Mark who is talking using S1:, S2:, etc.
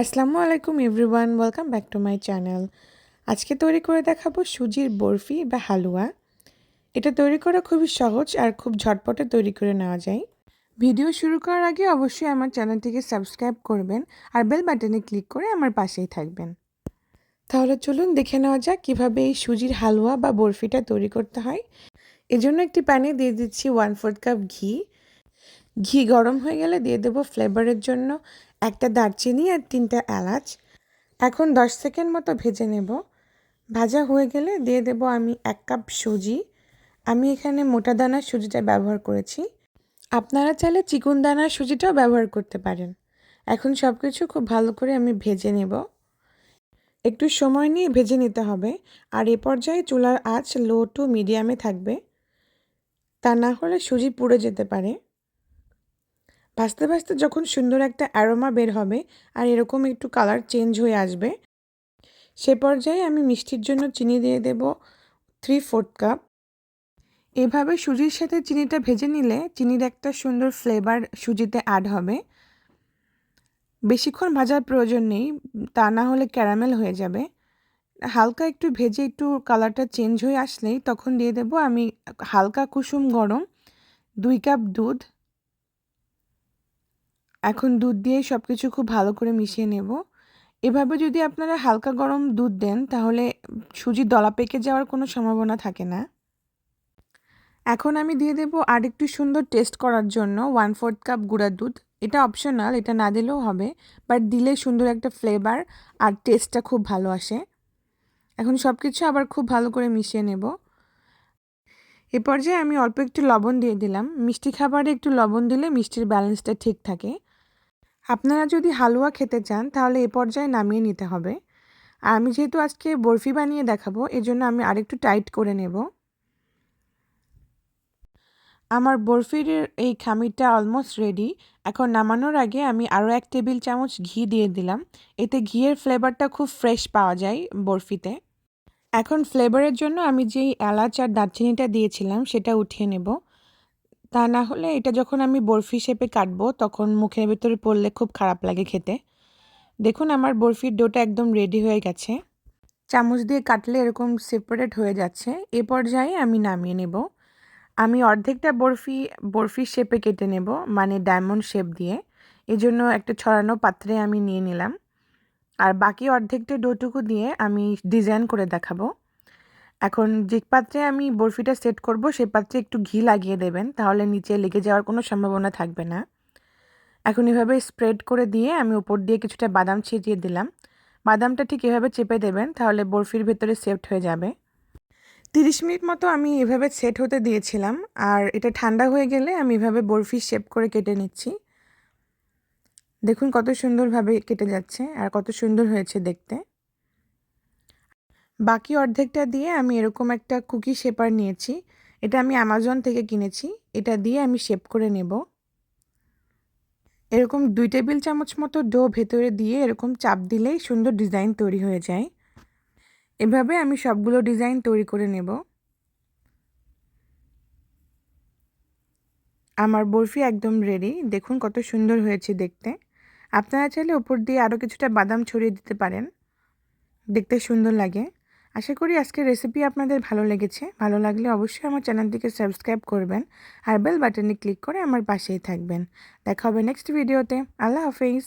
S1: আসসালামু আলাইকুম everyone, welcome back to my channel. আজকে তৈরি করে দেখাবো সুজির বরফি বা হালুয়া। এটা তৈরি করা খুবই সহজ আর খুব ঝটপটে তৈরি করে নেওয়া যায়। ভিডিও শুরু করার আগে অবশ্যই আমার চ্যানেলটিকে সাবস্ক্রাইব করবেন আর বেল বাটনে ক্লিক করে আমার পাশেই থাকবেন। তাহলে চলুন দেখে নেওয়া যাক কীভাবে এই সুজির হালুয়া বা বরফিটা তৈরি করতে হয়। এজন্য একটি প্যানে দিয়ে দিচ্ছি ওয়ান ফোর্থ কাপ ঘি। ঘি গরম হয়ে গেলে দিয়ে দেবো ফ্লেভারের জন্য একটা দারচিনি আর তিনটা এলাচ। এখন দশ সেকেন্ড মতো ভেজে নেব। ভাজা হয়ে গেলে দিয়ে দেব আমি এক কাপ সুজি। আমি এখানে মোটা দানার সুজিটা ব্যবহার করেছি। আপনারা চাইলে চিকন দানার সুজিটাও ব্যবহার করতে পারেন। এখন সব কিছু খুব ভালো করে আমি ভেজে নেব। একটু সময় নিয়ে ভেজে নিতে হবে। আর এ পর্যায়ে চুলার আঁচ লো টু মিডিয়ামে থাকবে। তা না হলে সুজি পুড়ে যেতে পারে। ভাজতে ভাজতে যখন সুন্দর একটা অ্যারোমা বের হবে আর এরকম একটু কালার চেঞ্জ হয়ে আসবে, সে পর্যায়ে আমি মিষ্টির জন্য চিনি দিয়ে দেব থ্রি ফোর্থ কাপ এভাবে সুজির সাথে চিনিটা ভেজে নিলে চিনির একটা সুন্দর ফ্লেভার সুজিতে অ্যাড হবে। বেশিক্ষণ ভাজার প্রয়োজন নেই, তা না হলে ক্যারামেল হয়ে যাবে। হালকা একটু ভেজে একটু কালারটা চেঞ্জ হয়ে আসলেই তখন দিয়ে দেব আমি হালকা কুসুম গরম, দুই কাপ দুধ। এখন দুধ দিয়ে সব কিছু খুব ভালো করে মিশিয়ে নেব। এভাবে যদি আপনারা হালকা গরম দুধ দেন, তাহলে সুজি দলা পেকে যাওয়ার কোনো সম্ভাবনা থাকে না। এখন আমি দিয়ে দেব আর একটু সুন্দর টেস্ট করার জন্য ওয়ান ফোর্থ কাপ গুঁড়া দুধ। এটা অপশনাল, এটা না দিলেও হবে, বাট দিলে সুন্দর একটা ফ্লেভার আর টেস্টটা খুব ভালো আসে। এখন সব কিছু আবার খুব ভালো করে মিশিয়ে নেব। এ পর্যায়ে আমি অল্প একটু লবণ দিয়ে দিলাম। মিষ্টি খাবারে একটু লবণ দিলে মিষ্টির ব্যালেন্সটা ঠিক থাকে। আপনারা যদি হালুয়া খেতে চান, তাহলে এ পর্যায়ে নামিয়ে নিতে হবে। আর আমি যেহেতু আজকে বরফি বানিয়ে দেখাবো, এজন্য আমি আরেকটু টাইট করে নেব। আমার বরফির এই খামিরটা অলমোস্ট রেডি এখন নামানোর আগে আমি আরও এক টেবিল চামচ ঘি দিয়ে দিলাম। এতে ঘিয়ের ফ্লেভারটা খুব ফ্রেশ পাওয়া যায় বরফিতে। এখন ফ্লেভারের জন্য আমি যেই এলাচ আর দারচিনিটা দিয়েছিলাম, সেটা উঠিয়ে নেব। তা না হলে এটা যখন আমি বরফি শেপে কাটবো, তখন মুখের ভেতরে পড়লে খুব খারাপ লাগে খেতে। দেখুন, আমার বরফির ডোটা একদম রেডি হয়ে গেছে। চামচ দিয়ে কাটলে এরকম সেপারেট হয়ে যাচ্ছে। এ পর্যায়ে আমি নামিয়ে নেব। আমি অর্ধেকটা বরফি বরফির শেপে কেটে নেব মানে ডায়মন্ড শেপ দিয়ে। এই জন্য একটা ছড়ানো পাত্রে আমি নিয়ে নিলাম। আর বাকি অর্ধেকটা ডোটুকু দিয়ে আমি ডিজাইন করে দেখাবো। এখন যে পাত্রে আমি বরফিটা সেট করব, সে পাত্রে একটু ঘি লাগিয়ে দেবেন, তাহলে নিচে লেগে যাওয়ার কোনো সম্ভাবনা থাকবে না। এখন এভাবে স্প্রেড করে দিয়ে আমি উপর দিয়ে কিছুটা বাদাম ছিটিয়ে দিলাম। বাদামটা ঠিক এভাবে চেপে দেবেন, তাহলে বরফির ভেতরে সেট হয়ে যাবে। তিরিশ মিনিট মতো আমি এভাবে সেট হতে দিয়েছিলাম, আর এটা ঠান্ডা হয়ে গেলে আমি এভাবে বরফি শেপ করে কেটে নিচ্ছি। দেখুন কত সুন্দরভাবে কেটে যাচ্ছে, আর কত সুন্দর হয়েছে দেখতে। বাকি অর্ধেকটা দিয়ে আমি এরকম একটা কুকি শেপার নিয়েছি। এটা আমি অ্যামাজন থেকে কিনেছি। এটা দিয়ে আমি শেপ করে নেব। এরকম দুই টেবিল চামচ মতো ডো ভেতরে দিয়ে এরকম চাপ দিলেই সুন্দর ডিজাইন তৈরি হয়ে যায়। এভাবে আমি সবগুলো ডিজাইন তৈরি করে নেব। আমার বরফি একদম রেডি। দেখুন কত সুন্দর হয়েছে দেখতে। আপনারা চাইলে উপর দিয়ে আরও কিছুটা বাদাম ছড়িয়ে দিতে পারেন। দেখতে সুন্দর লাগে। আশা করি আজকের রেসিপি আপনাদের ভালো লেগেছে। ভালো লাগলে অবশ্যই আমার চ্যানেলটিকে সাবস্ক্রাইব করবেন আর বেল বাটনে ক্লিক করে আমার পাশেই থাকবেন। দেখা হবে নেক্সট ভিডিওতে আল্লাহ হাফিজ।